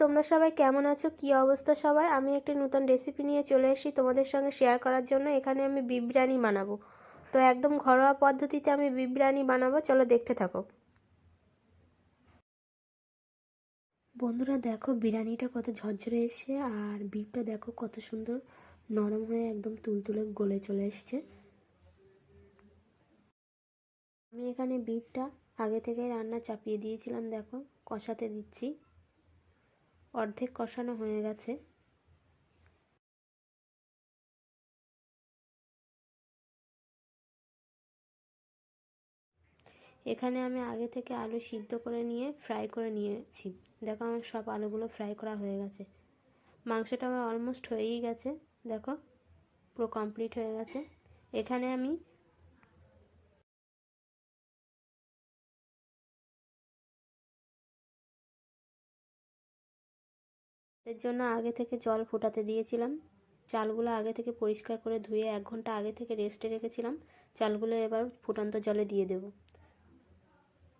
তোমরা সবাই কেমন আছো? কি অবস্থা সবার? আমি একটি নতুন রেসিপি নিয়ে চলে এসেছি তোমাদের সঙ্গে শেয়ার করার জন্য। এখানে আমি বিফ বিরিয়ানি বানাবো। তো একদম ঘরোয়া পদ্ধতিতে আমি বিফ বিরিয়ানি বানাবো। চলো দেখতে থাকো। বন্ধুরা, দেখো বিরিয়ানিটা কত ঝরঝরে এসছে আর বিফটা দেখো কত সুন্দর নরম হয়ে একদম তুলতুলে গলে চলে এসছে। আমি এখানে বিফটা আগে থেকে রান্না চাপিয়ে দিয়েছিলাম, দেখো কষাতে দিচ্ছি। অর্ধেক কষানো হয়ে গেছে। এখানে আমি আগে থেকে আলু সিদ্ধ করে নিয়ে ফ্রাই করে নিয়েছি। দেখো আমার সব আলুগুলো ফ্রাই করা হয়ে গেছে। মাংসটা আমার অলমোস্ট হয়েই গেছে। দেখো পুরো কমপ্লিট হয়ে গেছে। এখানে আমি এর জন্য আগে থেকে জল ফোটাতে দিয়েছিলাম। চালগুলো আগে থেকে পরিষ্কার করে ধুয়ে এক ঘণ্টা আগে থেকে রেস্টে রেখেছিলাম। চালগুলো এবার ফুটন্ত জলে দিয়ে দেব।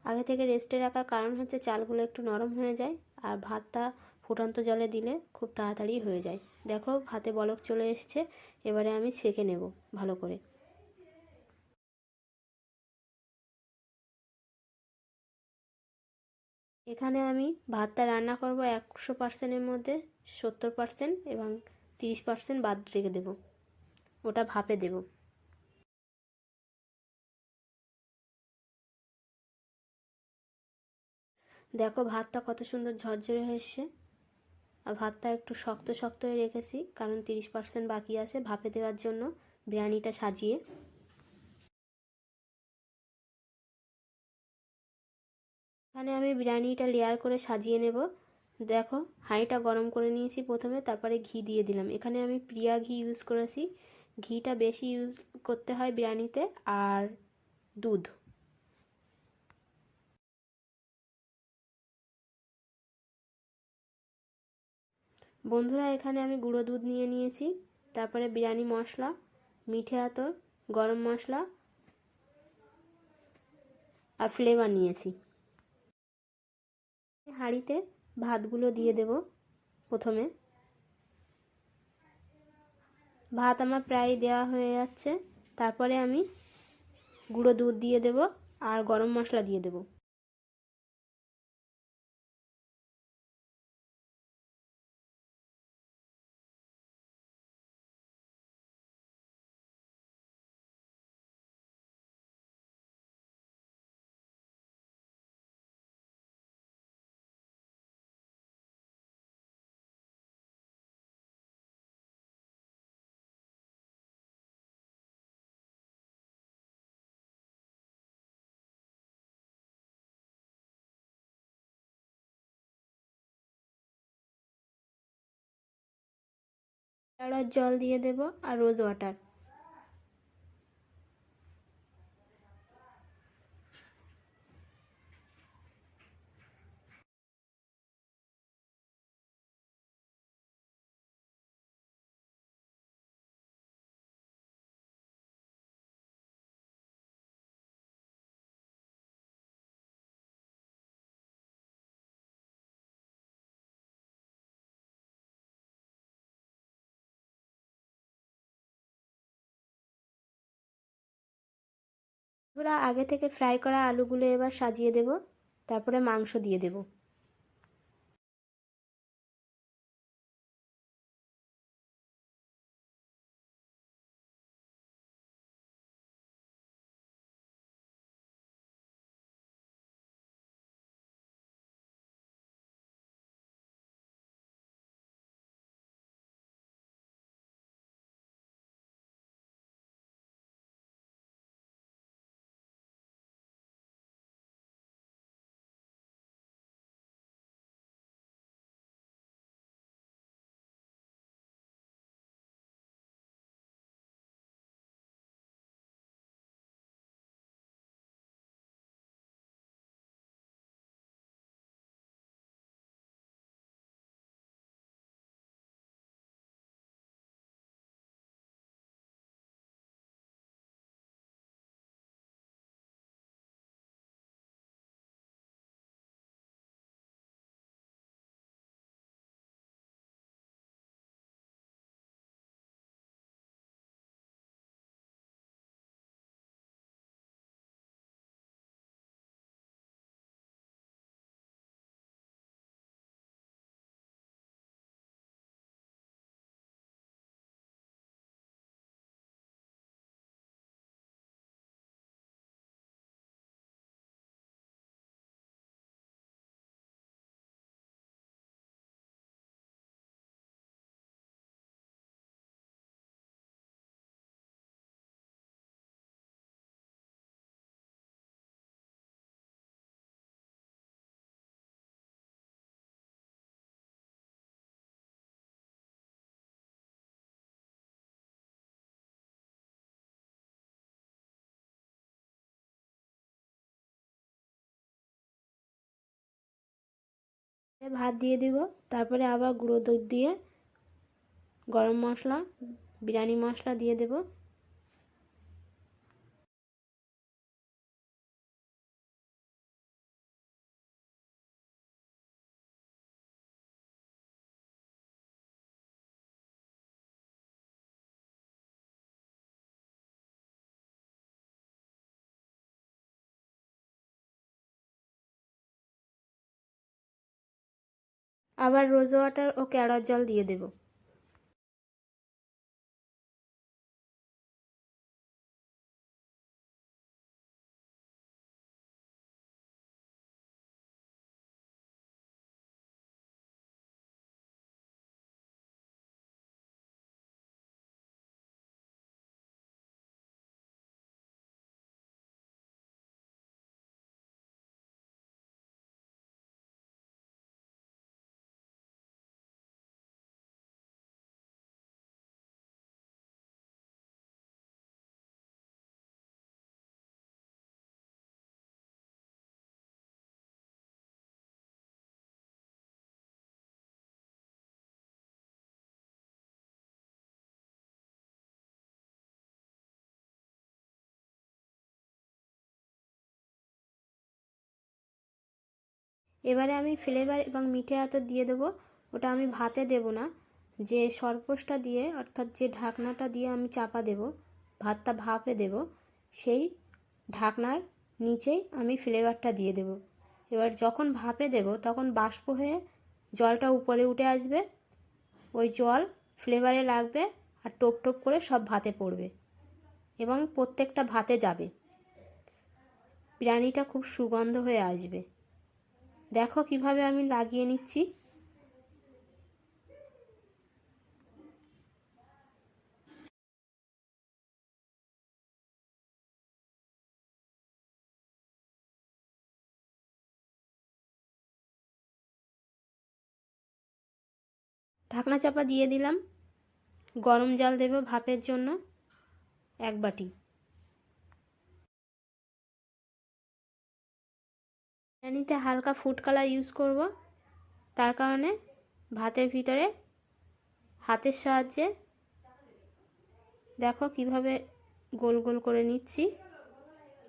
আগে থেকে রেস্টে রাখার কারণ হচ্ছে চালগুলো একটু নরম হয়ে যায় আর ভাতটা ফুটন্ত জলে দিলে খুব তাড়াতাড়ি হয়ে যায়। দেখো, ভাতে বলক চলে এসছে। এবারে আমি সেঁকে নেব ভালো করে। এখানে আমি ভাতটা রান্না করব একশো পার্সেন্টের মধ্যে, সত্তর পার্সেন্ট এবং তিরিশ পার্সেন্ট বাদ রেখে দেবো। ওটা ভাপে দেব। দেখো ভাতটা কত সুন্দর ঝরঝরে হয়েছে। আর ভাতটা একটু শক্ত শক্ত হয়ে রেখেছি, কারণ তিরিশ পার্সেন্ট বাকি আছে ভাপে দেওয়ার জন্য, বিরিয়ানিটা সাজিয়ে। এখানে আমি বিরিয়ানিটা লেয়ার করে সাজিয়ে নেব। দেখো, হাঁড়িটা গরম করে নিয়েছি প্রথমে, তারপরে ঘি দিয়ে দিলাম। এখানে আমি প্রিয়া ঘি ইউজ করেছি। ঘিটা বেশি ইউজ করতে হয় বিরিয়ানিতে, আর দুধ। বন্ধুরা, এখানে আমি গুঁড়ো দুধ নিয়ে নিয়েছি। তারপরে বিরিয়ানি মশলা, মিঠে আতর, গরম মশলা, আর ফ্লেভার নিয়েছি। হাঁড়িতে ভাতগুলো দিয়ে দেব প্রথমে। ভাত আমার প্রায় দেওয়া হয়ে যাচ্ছে। তারপরে আমি গুঁড়ো দুধ দিয়ে দেব আর গরম মশলা দিয়ে দেব। জল দিয়ে দেব আর রোজ ওয়াটার এবার আগে থেকে ফ্রাই করা আলুগুলো এবার সাজিয়ে দেব তারপরে মাংস দিয়ে দেব। ভাত দিয়ে দিব। তারপরে আবার গুঁড়ো দুধ দিয়ে গরম মশলা বিরিয়ানি মশলা দিয়ে দেব। আবার রোজ ওয়াটার ও কেওড়ার জল দিয়ে দেব। এবারে আমি ফ্লেভার এবং মিঠে আতর দিয়ে দেবো। ওটা আমি ভাতে দেব না। যে সরপোষটা দিয়ে, অর্থাৎ যে ঢাকনাটা দিয়ে আমি চাপা দেব, ভাতটা ভাপে দেব, সেই ঢাকনার নিচেই আমি ফ্লেভারটা দিয়ে দেব। এবার যখন ভাপে দেব, তখন বাষ্প হয়ে জলটা উপরে উঠে আসবে। ওই জল ফ্লেভারে লাগবে আর টোপ টোপ করে সব ভাতে পড়বে এবং প্রত্যেকটা ভাতে যাবে। বিরিয়ানিটা খুব সুগন্ধ হয়ে আসবে। দেখো কীভাবে আমি লাগিয়ে নিচ্ছি। ঢাকনা চাপা দিয়ে দিলাম। গরম জল দেবো ভাপের জন্য। এক বাটি। বিরিয়ানিতে হালকা ফুড কালার ইউজ করব। তার কারণে ভাতের ভিতরে হাতের সাহায্যে দেখো কীভাবে গোল গোল করে নিচ্ছি।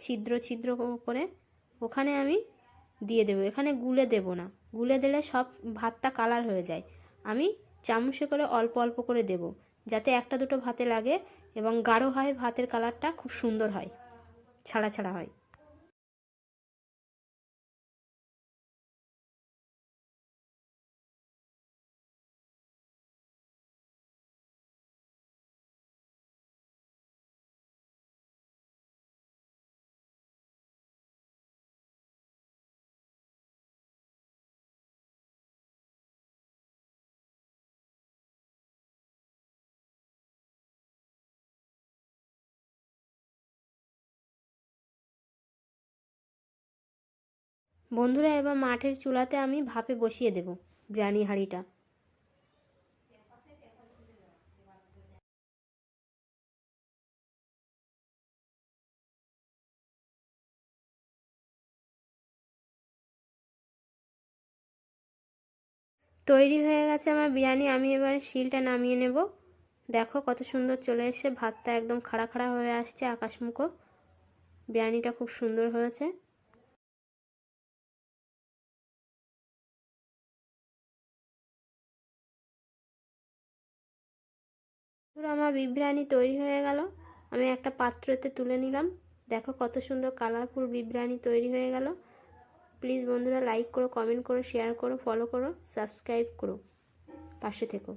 ছিদ্র ছিদ্র করে ওখানে আমি দিয়ে দেবো। এখানে গুলে দেব না। গুলে দিলে সব ভাতটা কালার হয়ে যায়। আমি চামচে করে অল্প অল্প করে দেব যাতে একটা দুটো ভাতে লাগে এবং গাঢ় হয়, ভাতের কালারটা খুব সুন্দর হয়, ছাড়া ছাড়া হয়। বন্ধুরা, এবার মাঠের চুলাতে আমি ভাপে বসিয়ে দেব বিরিয়ানি হাঁড়িটা। তৈরি হয়ে গেছে আমার বিরিয়ানি, আমি এবার শিলটা নামিয়ে নেব। দেখো কত সুন্দর চলে এসে ভাতটা একদম খাড়া খাড়া হয়ে আসছে আকাশমুখো। বিরিয়ানিটা খুব সুন্দর হয়েছে। আমার বিবরানি তৈরি হয়ে গেল। আমি একটা পাত্রতে তুলে নিলাম। দেখো কত সুন্দর কালারফুল বিবরানি তৈরি হয়ে গেল। প্লিজ বন্ধুরা লাইক করো কমেন্ট করো শেয়ার করো ফলো করো সাবস্ক্রাইব করো। পাশে থেকো।